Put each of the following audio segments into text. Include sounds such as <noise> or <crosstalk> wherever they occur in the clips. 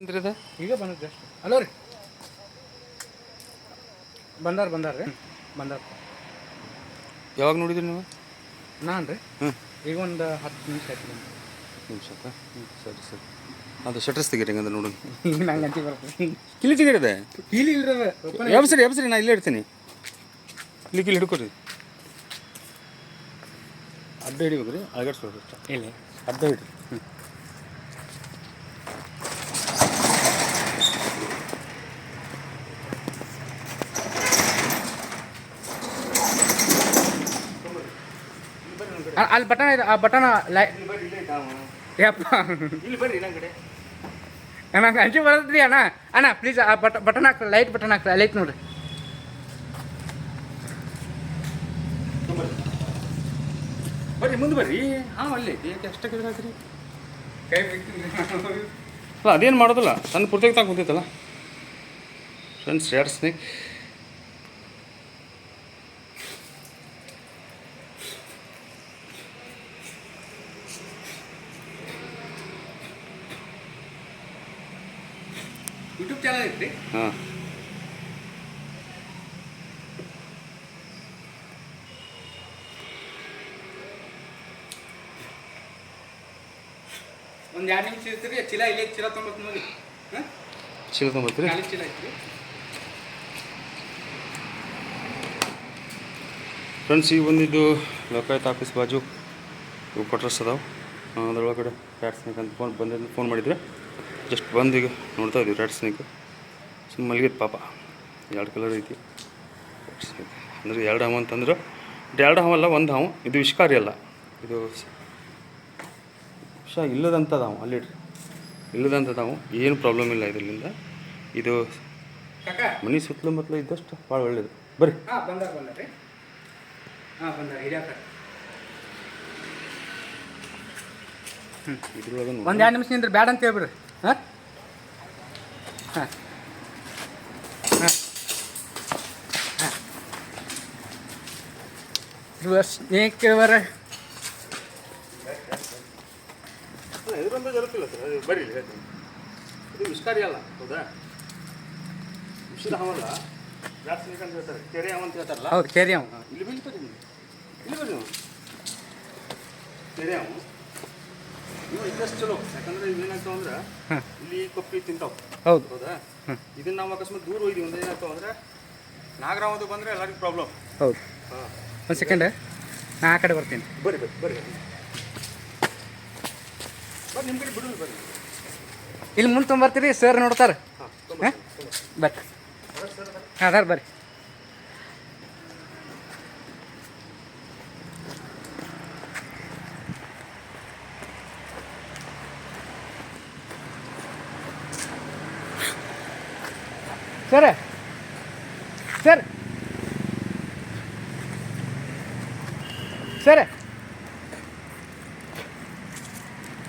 ಈಗ ಬಂದದ್ದು just hello ರೀ. ಬಂದಾರ ಬಂದಾರ ರೀ. ಬಂದಾರ. ಯಾವಾಗ ನೋಡಿದ್ರಿ ನೀವು? ನಾನು ರೀ. ಹ್ಞೂ ಈಗ ಒಂದು ಹತ್ತು ನಿಮಿಷ ಆಯ್ತು ಬಂದು. ನಿಮಿಷ ಹ್ಞೂ ಸರಿ ಸರಿ. ಅದು ಶಟರ್ಸ್ ತೆಗೀರಿ ಹಂಗಂದ್ರೆ ನೋಡಿ. <laughs> ಈಗ ನಂಗೆ ಅಂತಿ ಬರ್ತದೆ ಕಿಲಿ ತೆಗೀರಿದೆ? ಯಾವ ಸರಿ ಯಾವ ಸರಿ ಎಬ್ಸರಿ ಎಬ್ಸರಿ ನಾ ಇಲ್ಲೇ ಇಡ್ತೀನಿ. ಇಲ್ಲಿ ಕಿಲಿ ಹಿಡ್ಕೊರಿ ಅಡ್ಡ ಹಿಡಿಬೇಕು ರೀ ಅಳಗಡ್ಸ್ಕೊಡ್ರಿ ಇಲ್ಲಿ ಇಲ್ಲ. ಅರ್ಧ ಹಿಡ್ರಿ. ಹ್ಞೂ ಅಲ್ಲಿ ಬಟನ್ ಇದೆ ಆ ಬಟನ್ ಲೈ ಯಪ್ಪ. ನಂಗೆ ಅಂಚಿ ಬರ್ತದ್ರಿ ಅಣ್ಣ. ಅಣ್ಣ ಪ್ಲೀಸ್ ಆ ಬಟ ಬಟನ್ ಹಾಕ್ರಿ ಲೈಟ್ ಬಟನ್ ಹಾಕ್ರಿ ಲೈಟ್ ನೋಡ್ರಿ. ಬರ್ರಿ ಮುಂದೆ ಬರ್ರಿ. ಹಾಂ ಅಲ್ಲಿ ಎಷ್ಟು ಹಾಕ್ರಿ? ಕೈ ಅಲ್ಲ ಅದೇನು ಮಾಡೋದಿಲ್ಲ? ಸಣ್ಣ ಪೂರ್ತಿಯಾಗಿ ತಾನು ಕುಂತೈತಲ್ಲ. ಫ್ರೆಂಡ್ಸ್ ಎರಡು ಸ್ನೇಕ್ ಯೂಟ್ಯೂಬ್ ಚಾನಲ್ ಐತ್ರಿ ಹಾಂ. ಒಂದು ಎರಡು ನಿಮಿಷ ಇರ್ತೀರಿ ಚೀಲ ಇಲ್ಲೇ ಚೀಲ ತೊಂಬತ್ತು ನೋಡಿ. ಹಾಂ? ಚೀಲ ತೊಗೊಂಬರ್ತೀರಿ? ಖಾಲಿ ಚೀಲ ಐತ್ರಿ ಫ್ರೆಂಡ್ಸ್ ಈಗ ಬಂದಿದ್ದು ಲೋಕಾಯುಕ್ತ ಆಫೀಸ್ ಬಾಜು. ಇವು ಕೊಟ್ರಸ್ ಅದಾವೆ. ಅದ್ರೊಳಗಡೆ ಅಂತ ಫೋನ್ ಬಂದಿದ್ದು ಫೋನ್ ಮಾಡಿದ್ರೆ. ಜಸ್ಟ್ ಬಂದು ಈಗ ನೋಡ್ತಾ ಇದ್ದೀವಿ ರೆಡ್ ಸ್ನೇಕ್. ಸುಮ್ಮ ಮಲಗಿದ ಪಾಪ. ಎರಡು ಕಲರ್ ಐತಿ. ರೆಡ್ ಸ್ನೇಕ್ ಅಂದರೆ ಎರಡು ಹಾವು ಅಂತಂದ್ರೆ ಇದು ಎರಡು ಹಾವಲ್ಲ ಒಂದು ಹಾವು. ಇದು ವಿಷಕಾರಿ ಅಲ್ಲ. ಇದು ವಿಷ ಇಲ್ಲದಂಥದ್ದು ಹಾವು ಅಲ್ಲಿಡ್ರಿ ಇಲ್ಲದಂಥದ್ದು ಹಾವು ಏನು ಪ್ರಾಬ್ಲಮ್ ಇಲ್ಲ ಇದರಿಂದ ಇದು ಕಾಕ. ಮನೆ ಸುತ್ತಲೂ ಮತ್ತಲು ಇದ್ದಷ್ಟು ಭಾಳ ಒಳ್ಳೇದು. ಬರ್ರಿ. ಇದ್ರೊಳಗೆ ಒಂದು ಎರಡು ನಿಮಿಷ ನಿಂದ್ರೆ ಬ್ಯಾಡ ಅಂತ ಹೇಳ್ಬಿಡ್ರಿ. ಹಾಂ ಹಾಂ ಹಾಂ ಹಾಂ ಸ್ನೇಕ್ ಅವರ ಇದರಿಂದ ಜರುತ್ತಿಲ್ಲ ಸರ್ ಅದು ಬರೀ ಇಲ್ಲಿ ಹೇಳ್ತೀನಿ ಇದು ವಿಷಕಾರಿ ಅಲ್ಲ ಹೌದಾ ವಿಷದ ಹಾವಲ್ಲ ಜಾಸ್ತಿ ಅಂತ ಹೇಳ್ತಾರೆ ಕೆರೆ ಹಾವು ಅಂತ ಹೇಳ್ತಾರಲ್ಲ ಹೌದು ಕೇರಿ ಅವ ಹಾ, ಇಲ್ಲಿ ಬೀಳ್ತಾರೆ ನೀವು ಇಲ್ಲಿ ಬರ್ರಿ ನೀವು ಕೆರೆ ಹಾವು ನೀವು ಇದ್ದಷ್ಟು ಚಲೋ. ಯಾಕಂದ್ರೆ ಇವೇನಾಗ್ತಾವ ಅಂದ್ರೆ ಇಲ್ಲಿ ಕೊಪ್ಪಿ ತಿಂತಾವು. ಹೌದು. ಹೌದಾ. ಇದನ್ನ ನಾವು ಅಕಸ್ಮಾತ್ ದೂರ ಹೋಯ್ತೀವಿ ಒಂದು ಏನಾಗ್ತಾವ ಅಂದ್ರೆ ನಾಗರಾಮದು ಬಂದ್ರೆ ಎಲ್ಲರಿಗೂ ಪ್ರಾಬ್ಲಮ್ ಹೌದು. ಒಂದು ಸೆಕೆಂಡ್ ನಾ ಆ ಕಡೆ ಬರ್ತೀನಿ. ಬರ್ರಿ ಬರ್ರಿ ಬರ್ರಿ. ಬರ್ರಿ ನಿಮ್ಮ ಕಡೆ ಬಿಡೋದು ಬರ್ರಿ ಇಲ್ಲಿ ಮುಂದೆ ತೊಗೊಂಬರ್ತೀರಿ ಸರ್ ನೋಡ್ತಾರೆ. ಹಾಂ ಹಾಂ? ಬರ್ರಿ. ಹಾಂ ಅದಾರ ಬರ್ರಿ. ಸರ್ ಸರ್ ಸರ್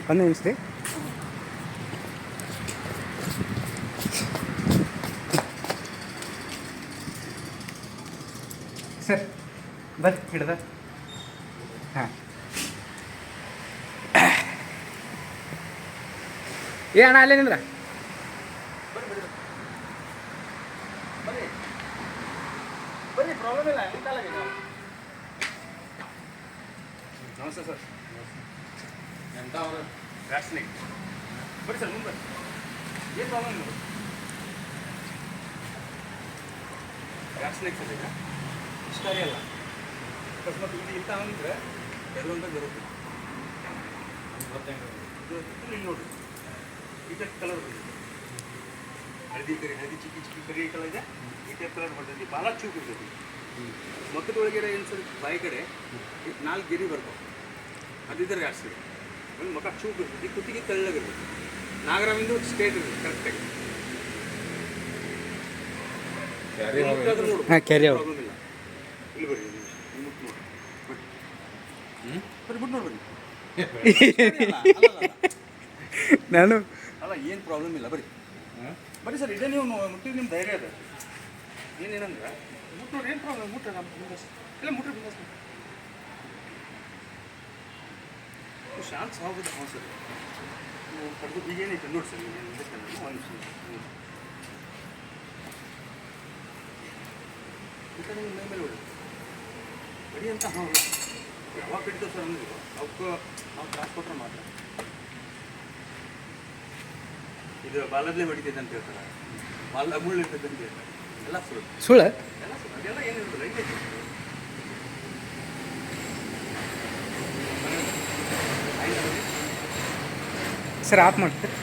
ಒಂದು ನಿಮಿಷ ರೀ ಸರ್ ಬರ್ರಿ ಹಿಡ್ದ ಹಾಂ ಏ ಅಣ್ಣ ಅಲ್ಲೇ ನಿಂದ್ರ ಪ್ರಾಬ್ಲಮ್ ಇಲ್ಲ ನಮಸ್ತೆ ಸರ್. ಎಂತ ಅವರು? ಬ್ಯಾಟ್ಸ್ನಿಕ್ ಬರ್ರಿ ಸರ್ ಮುಂದೆ. ಏನು ಪ್ರಾಬ್ಲಮ್ ಇಲ್ಲ ಬ್ಯಾಟ್ಸ್ನಿಕ್ ಸರ್ ಈಗ ಇಷ್ಟಾರಿ ಅಲ್ಲ ಅಕಸ್ಮಾತ್ ಇದು ಇಂಥ ಅಂದ್ರೆ ಎದುರಂತ ಬರುತ್ತೆ. ಇಲ್ಲಿ ನೋಡಿ ಇದಕ್ಕೆ ಕಲರ್ ಬಂದಿದೆ. ಹಳದಿ ಕರಿ ಹಳದಿ ಚಿಕ್ಕಿ ಚಿಕ್ಕಿ ಕರಿ ಕಲರ್ ಇದೆ. ಈ ಟೈಪ್ ಕಲರ್ ಬರ್ತೈತಿ ಭಾಳ ಚೂಪ್ ಇರ್ತೈತಿ ಮಕ್ಕದೊಳಗೆ ಏನು ಸರ್? ಬಾಯಿ ಕಡೆ ನಾಲ್ಕು ಗಿರಿ ಬರ್ತಾವೆ. ಅದಿದ್ರೆ ಜಾಸ್ತಿ ಒಂದು ಮಕ ಚೂಪ್ ಇರ್ತೈತಿ ಕುತ್ತಿಗೆ ತೆಳ್ಳಗಿರ್ತೈತಿ ನಾಗರಾಮಿಂದು ಸ್ಟೇಟ್ ಇರ್ತೈತಿ ಕರೆಕ್ಟಾಗಿ ಹಾಂ ಕೆರೆ ಅವ್ರು ಪ್ರಾಬ್ಲಮ್ ಇಲ್ಲ. ಇಲ್ಲಿ ಬರ್ರಿ ನೋಡಿ. ಬರ್ರಿ. ಬರ್ರಿ ಬಿಟ್ಟು ನೋಡಿ ಬರ್ರಿ ನಾನು ಅಲ್ಲ ಏನು ಪ್ರಾಬ್ಲಮ್ ಇಲ್ಲ. ಬರ್ರಿ. ಬರ್ರಿ ಸರ್ ಇದೇ ನೀವು ಮುಟ್ಟಿದ್ರೆ ನಿಮ್ಮ ಧೈರ್ಯ ಅದ ಏನೇನಂದ್ರೆ ಮುಟ್ಟು ನೋಡಿ ಏನು ಪ್ರಾಬ್ಲಮ್ ಮುಟ್ಟ ನಮ್ಮ ಬಿಂದಾಸ್ ಇಲ್ಲ, ಮುಟ್ರಿ ಬಿಂದಾಸ್ ಶಾಂತ ಸಾಗೋದು ಹಾಂ ಸರ್ ಕಡ್ದು ಈಗ ಏನೈತೆ ನೋಡಿ ಸರ್ ಏನು ಒಂದು ನಿಮಿಷ. ಈ ಕಡೆ ನಿಮ್ಮ ಮೇಲೆ ಹೊಡಿ. ಹೊಡಿ ಅಂತ ಹಾಂ ಯಾವಾಗ ಕಡಿತಾವೆ ಸರ್ ಅಂದ್ರೆ ಅವಕ್ಕೆ ನಾವು ಕ್ರಾಸ್ ಕೊಟ್ಟರೆ ಮಾತ್ರ. ಇದು ಬಾಲದಲ್ಲೇ ಹೊಡಿತೈತೆ ಅಂತ ಹೇಳ್ತಾರೆ. ಬಾಲ ಮುಳ್ಳು ಇರ್ತೈತೆ ಅಂತ ಹೇಳ್ತಾರೆ. ಸುಳ್ಳು. ಸರ್ ಆಫ್ ಮಾಡ್ತೀರಿ?